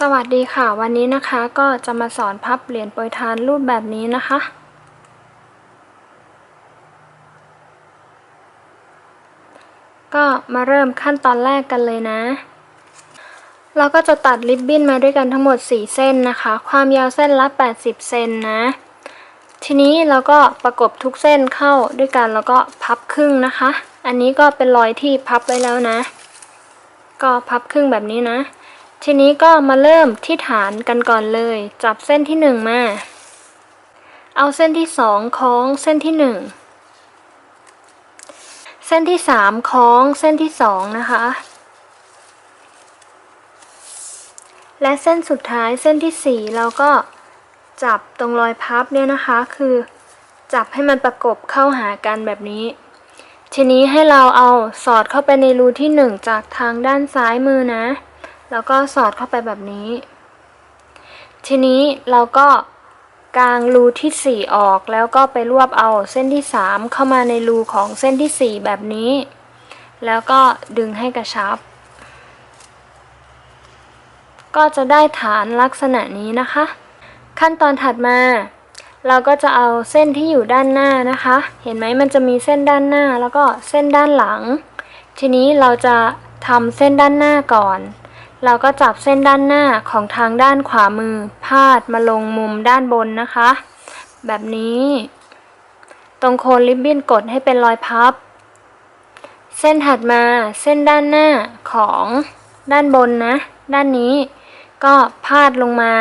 สวัสดีค่ะ วันนี้นะคะก็จะมาสอนพับเหรียญโปรยทานรูปแบบนี้นะคะ ก็มาเริ่มขั้นตอนแรกกันเลยนะ เราก็จะตัดริบบิ้นมาด้วยกันทั้งหมด 4 เส้นนะคะ ความยาวเส้นละ 80 เซนนะ ทีนี้เราก็ประกบทุกเส้นเข้าด้วยกันแล้วก็พับครึ่งนะคะ อันนี้ก็เป็นรอยที่พับไว้แล้วนะ ก็พับครึ่งแบบนี้นะ ทีนี้ก็มาเริ่มที่ฐานกันก่อนเลย จับเส้นที่หนึ่งมา เอาเส้นที่สองคล้องเส้นที่หนึ่งเส้นที่สามคล้องเส้นที่สองนะคะ และเส้นสุดท้ายเส้นที่สี่เราก็จับตรงรอยพับเนี่ยนะคะ คือจับให้มันประกบเข้าหากันแบบนี้ ทีนี้ให้เราเอาสอดเข้าไปในรูที่หนึ่งจากทางด้านซ้ายมือนะ แล้วก็สอดเข้าไปแบบนี้ ทีนี้เราก็กางรูที่ 4 ออกแล้วก็ไปรวบเอาเส้นที่ 3 เข้ามาในรูของเส้นที่ 4 แบบนี้ แล้วก็ดึงให้กระชับ ก็จะได้ฐานลักษณะนี้นะคะ ขั้นตอนถัดมา เราก็จะเอาเส้นที่อยู่ด้านหน้านะคะ เห็นไหมมันจะมีเส้นด้านหน้าแล้วก็เส้นด้านหลัง ทีนี้เราจะทำเส้นด้านหน้าก่อน เราก็จับเส้นด้านหน้าของทางด้านขวามือ พาดมาลงมุมด้านบนนะคะ แบบนี้ ตรงโคนริบบิ้นกดให้เป็นรอยพับ เส้นถัดมาเส้นด้านหน้าของด้านบนนะ ด้านนี้ ก็พาดลงมา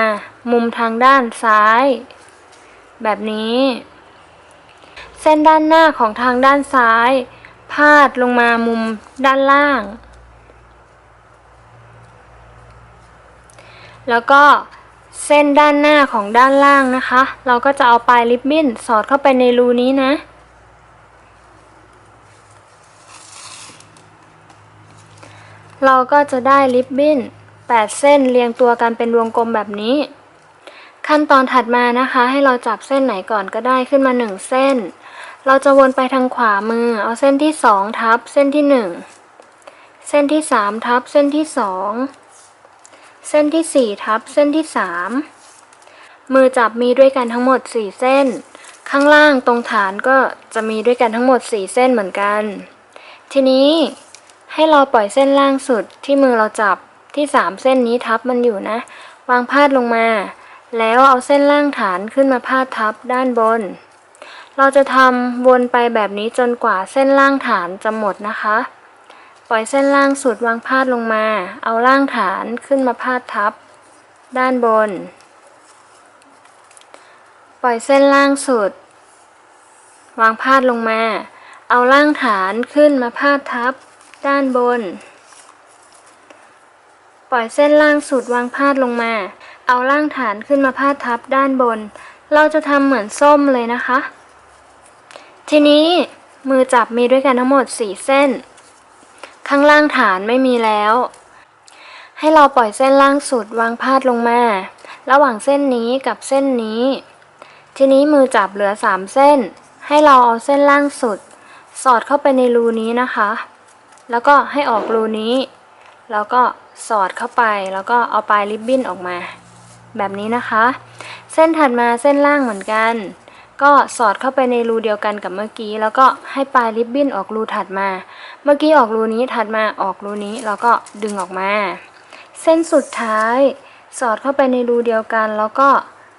มุมทางด้านซ้าย แบบนี้ เส้นด้านหน้าของทางด้านซ้าย พาดลงมามุมด้านล่าง แล้วก็เส้นด้านหน้าของด้านล่างนะคะ เราก็จะเอาปลายริบบิ้นสอดเข้าไปในรูนี้นะ เราก็จะได้ริบบิ้น8 เส้นเรียงตัวกันเป็นวงกลมแบบนี้ ขั้นตอนถัดมานะคะ ให้เราจับเส้นไหนก่อนก็ได้ขึ้นมา 1 เส้น เราจะวนไปทางขวามือ เอาเส้นที่ 2 ทับเส้นที่ 1 เส้นที่ 3 ทับเส้นที่ 2 เส้นที่ 4 ทับเส้นที่ 3 มือจับมีด้วยกันทั้งหมด 4 เส้น ข้างล่างตรงฐานก็จะมีด้วยกันทั้งหมด 4 เส้นเหมือนกัน ทีนี้ให้เราปล่อยเส้นล่างสุดที่มือเราจับที่ 3 เส้นนี้ทับมันอยู่นะ วางพาดลงมา แล้วเอาเส้นล่างฐานขึ้นมาพาดทับด้านบน เราจะทำวนไปแบบนี้จนกว่าเส้นล่างฐานจะหมดนะคะ ปล่อยเส้นล่างสุดวางพาดลงมา เอาล่างฐานขึ้นมาพาดทับ ด้านบน ปล่อยเส้นล่างสุด วางพาดลงมา เอาล่างฐานขึ้นมาพาดทับ ด้านบน ปล่อยเส้นล่างสุดวางพาดลงมา เอาล่างฐานขึ้นมาพาดทับด้านบน เราจะทำเหมือนส้มเลยนะคะ ทีนี้มือจับมีด้วยกันทั้งหมด 4 เส้น ข้างล่างฐานไม่มีแล้ว ให้เราปล่อยเส้นล่างสุดวางพาดลงมา ระหว่างเส้นนี้กับเส้นนี้ ทีนี้มือจับเหลือ 3 เส้น ให้เราเอาเส้นล่างสุด สอดเข้าไปในรูนี้นะคะ แล้วก็ให้ออกรูนี้ แล้วก็สอดเข้าไป แล้วก็เอาปลายริบบิ้นออกมา แบบนี้นะคะ เส้นถัดมาเส้นล่างเหมือนกันก็สอดเข้าไปในรูเดียวกันกับเมื่อกี้ แล้วก็ให้ปลายริบบิ้นออกรูถัดมา เมื่อกี้ออกรูนี้ถัดมาออกรูนี้แล้วก็ดึงออกมา เส้นสุดท้ายสอดเข้าไปในรูเดียวกัน แล้วก็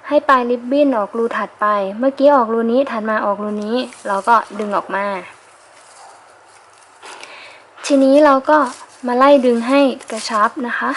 ให้ปลายริบบิ้นออกรูถัดไป เมื่อกี้ออกรูนี้ถัดมาออกรูนี้ เราก็ดึงออกมา ทีนี้เราก็มาไล่ดึงให้กระชับนะคะ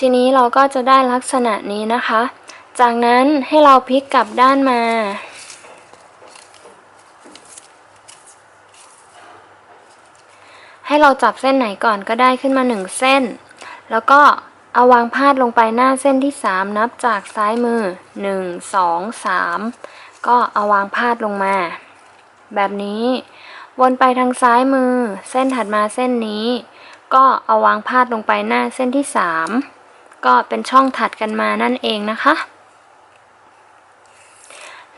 ทีนี้เราก็จะได้ลักษณะนี้นะคะ จากนั้นให้เราพลิกกลับด้านมา ให้เราจับเส้นไหนก่อนก็ได้ขึ้นมาหนึ่งเส้น แล้วก็เอาวางพาดลงไปหน้าเส้นที่ 3 นับจากซ้ายมือ 1 2 3 ก็เอาวางพาดลงมา แบบนี้ วนไปทางซ้ายมือ เส้นถัดมาเส้นนี้ ก็เอาวางพาดลงไปหน้าเส้นที่ 3 ก็เป็นช่องถัดกันมานั่นเองนะคะ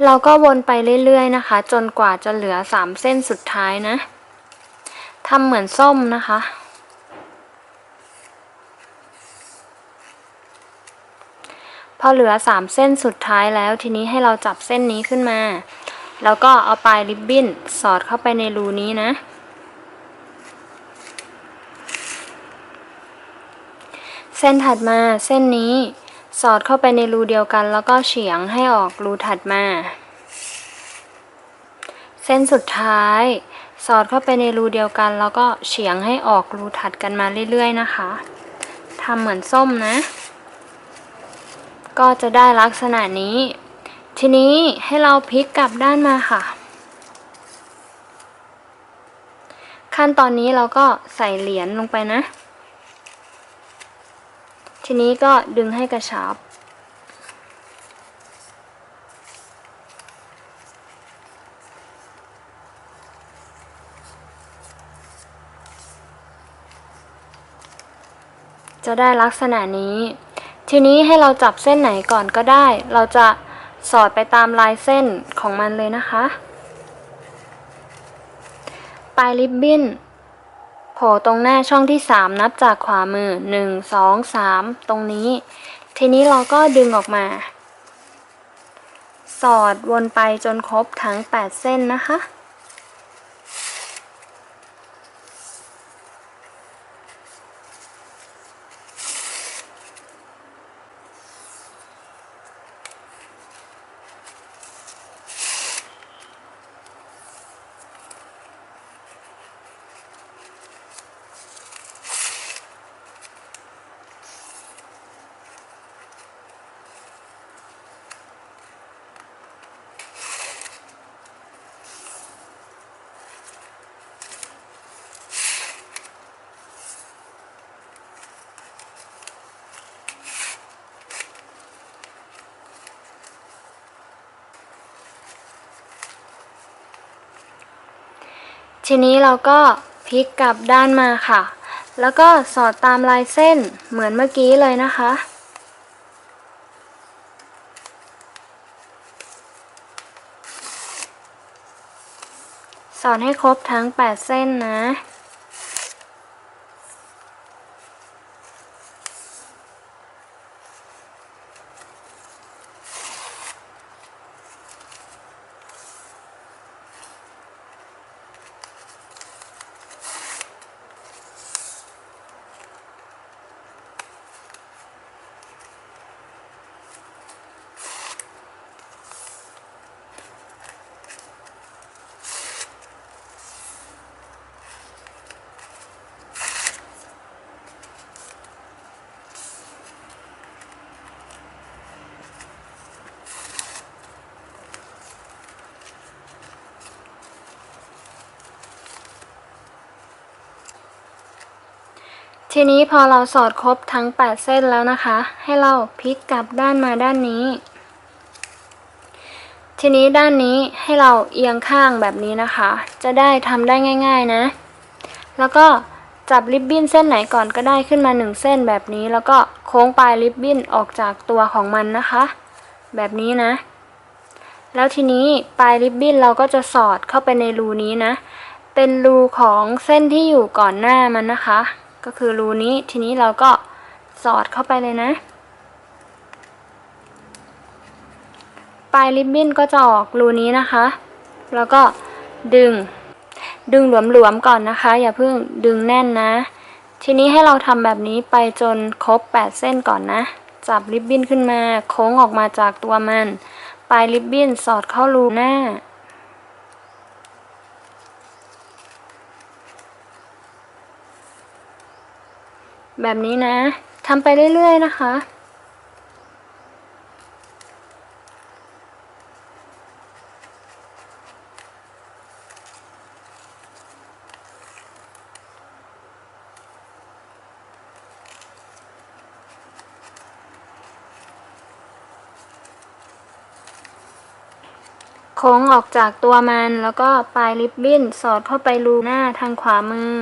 เราก็วนไปเรื่อยๆนะคะ จนกว่าจะเหลือ 3 เส้นสุดท้ายนะทำเหมือนส้มนะคะพอเหลือ 3 เส้นสุดท้ายแล้วทีนี้ให้เราจับเส้นนี้ขึ้นมา แล้วก็เอาปลายริบบิ้นสอดเข้าไปในรูนี้นะ เส้นถัดมาเส้นนี้สอดเข้าไปในรูเดียวกัน แล้วก็เฉียงให้ออกรูถัดมา เส้นสุดท้าย สอดเข้าไปในรูเดียวกัน แล้วก็เฉียงให้ออกรูถัดกันมาเรื่อยๆนะคะทำเหมือนส้มนะ ก็จะได้ลักษณะนี้ ทีนี้ให้เราพลิกกลับด้านมาค่ะ ขั้นตอนนี้เราก็ใส่เหรียญลงไปนะ ทีนี้ก็ดึงให้กระชับ จะได้ลักษณะนี้ ทีนี้ให้เราจับเส้นไหนก่อนก็ได้ เราจะสอดไปตามลายเส้นของมันเลยนะคะ ปลายริบบิ้น โผล่ตรงหน้าช่องที่ 3 นับจากขวามือ 1 2 3 ตรงนี้ ทีนี้เราก็ดึงออกมา สอดวนไปจนครบทั้ง 8 เส้นนะคะ ทีนี้เราก็พลิกกลับด้านมาค่ะ แล้วก็สอดตามลายเส้นเหมือนเมื่อกี้เลยนะคะ สอดให้ครบทั้ง 8 เส้นนะ ทีนี้พอเราสอดครบทั้ง 8 เส้นแล้วนะคะ ให้เราพลิกกลับด้านมาด้านนี้ ทีนี้ด้านนี้ให้เราเอียงข้างแบบนี้นะคะ จะได้ทำได้ง่าย ๆนะ แล้วก็จับริบบิ้นเส้นไหนก่อนก็ได้ขึ้นมา 1 เส้นแบบนี้ แล้วก็โค้งปลายริบบิ้นออกจากตัวของมันนะคะ แบบนี้นะ แล้วทีนี้ปลายริบบิ้นเราก็จะสอดเข้าไปในรูนี้นะ เป็นรูของเส้นที่อยู่ก่อนหน้ามันนะคะ ก็คือรูนี้ทีนี้เราก็สอดเข้าไปเลยนะ ปลายริบบิ้นก็จะออกรูนี้นะคะ แล้วก็ดึง ดึงหลวมๆก่อนนะคะ อย่าเพิ่งดึงแน่นนะ ทีนี้ให้เราทำแบบนี้ไปจนครบ 8 เส้นก่อนนะ จับริบบิ้นขึ้นมา โค้งออกมาจากตัวมัน ปลายริบบิ้นสอดเข้ารูหน้า แบบนี้นะทำไปเรื่อย ๆ นะคะ โค้งออกจากตัวมันแล้วก็ปลายริบบิ้นสอดเข้าไปรูหน้าทางขวามือ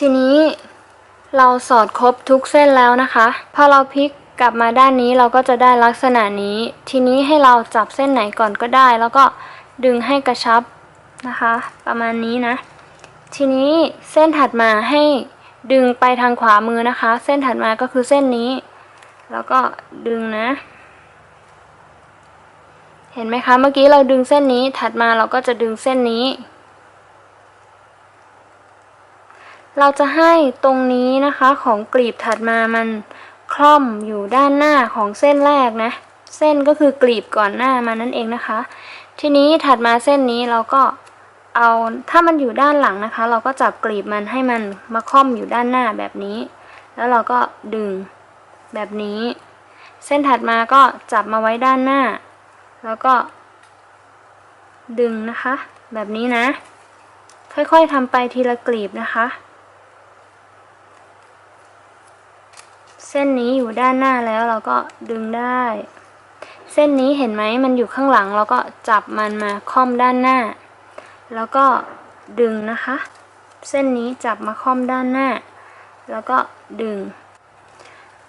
ทีนี้เราสอดครบทุกเส้นแล้วนะคะ พอเราพลิกกลับมาด้านนี้เราก็จะได้ลักษณะนี้ ทีนี้ให้เราจับเส้นไหนก่อนก็ได้ แล้วก็ดึงให้กระชับนะคะ ประมาณนี้นะ ทีนี้เส้นถัดมาให้ดึงไปทางขวามือนะคะ เส้นถัดมาก็คือเส้นนี้ แล้วก็ดึงนะ เห็นไหมคะ เมื่อกี้เราดึงเส้นนี้ ถัดมาเราก็จะดึงเส้นนี้ เราจะให้ตรงนี้นะคะของกลีบถัดมามันคล่อมอยู่ด้านหน้าของเส้นแรกนะ เส้นก็คือกลีบก่อนหน้ามานั่นเองนะคะ ทีนี้ถัดมาเส้นนี้เราก็เอาถ้ามันอยู่ด้านหลังนะคะ เราก็จับกลีบมันให้มันมาคล่อมอยู่ด้านหน้าแบบนี้ แล้วเราก็ดึงแบบนี้ เส้นถัดมาก็จับมาไว้ด้านหน้า แล้วก็ ดึงนะคะ แบบนี้นะ ค่อยๆทำไปทีละกลีบนะคะ ส้นนี้อยู่ด้านหน้าแล้วเราก็ดึงได้ เส้นนี้เห็นไหมมันอยู่ข้างหลังเราก็จับมันมาค่อมด้านหน้า แล้วก็ดึงนะคะ เส้นนี้จับมาค่อมด้านหน้า แล้วก็ดึง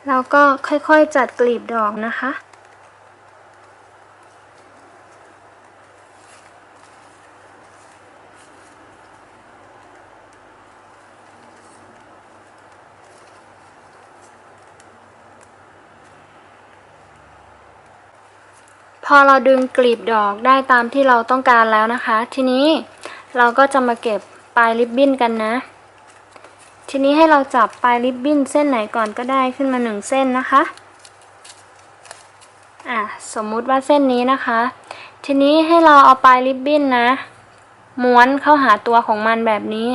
แล้วก็ค่อยๆจัดกลีบดอกนะคะ พอเราดึงกลีบดอกได้ตามที่เราต้องการแล้วนะคะ ทีนี้เราก็จะมาเก็บปลายริบบิ้นกันนะ ทีนี้ให้เราจับปลายริบบิ้นเส้นไหนก่อนก็ได้ขึ้นมาหนึ่งเส้นนะคะอะสมมุติว่าเส้นนี้นะคะ ทีนี้ให้เราเอาปลายริบบิ้นนะม้วนเข้าหาตัวของมันแบบนี้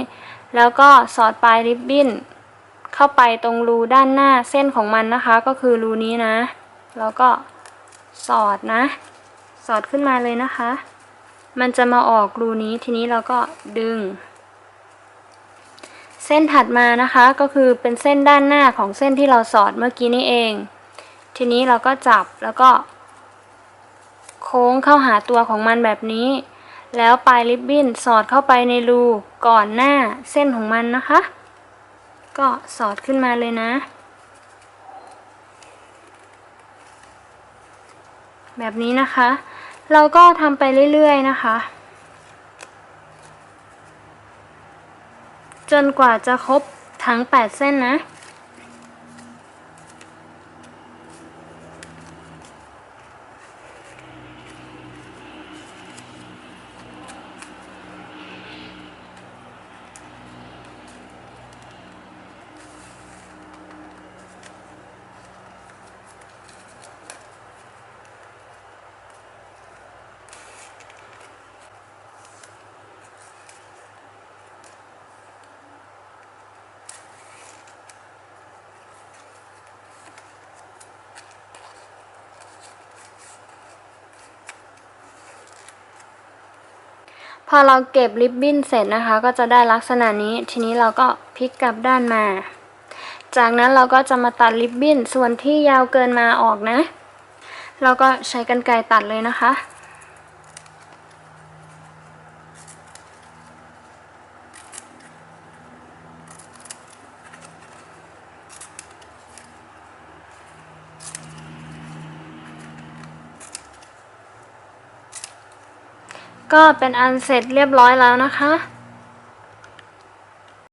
แล้วก็สอดปลายริบบิ้นเข้าไปตรงรูด้านหน้าเส้นของมันนะคะ ก็คือรูนี้นะ แล้วก็ สอดนะ สอดขึ้นมาเลยนะคะ มันจะมาออกรูนี้ทีนี้เราก็ดึง เส้นถัดมานะคะก็คือเป็นเส้นด้านหน้าของเส้นที่เราสอดเมื่อกี้นี้เอง ทีนี้เราก็จับแล้วก็ โค้งเข้าหาตัวของมันแบบนี้ แล้วปลายริบบิ้นสอดเข้าไปในรูก่อนหน้าเส้นของมันนะคะ ก็สอดขึ้นมาเลยนะ แบบนี้นะคะ เราก็ทำไปเรื่อยๆนะคะ จนกว่าจะครบทั้ง 8 เส้นนะ อเราเก็บริบบิ้นเสร็จนะคะ ก็จะได้ลักษณะนี้ ทีนี้เราก็พลิกกลับด้านมา จากนั้นเราก็จะมาตัดริบบิ้นส่วนที่ยาวเกินมาออกนะ เราก็ใช้กรรไกรตัดเลยนะคะ ก็เป็นอันเสร็จเรียบร้อยแล้วนะคะ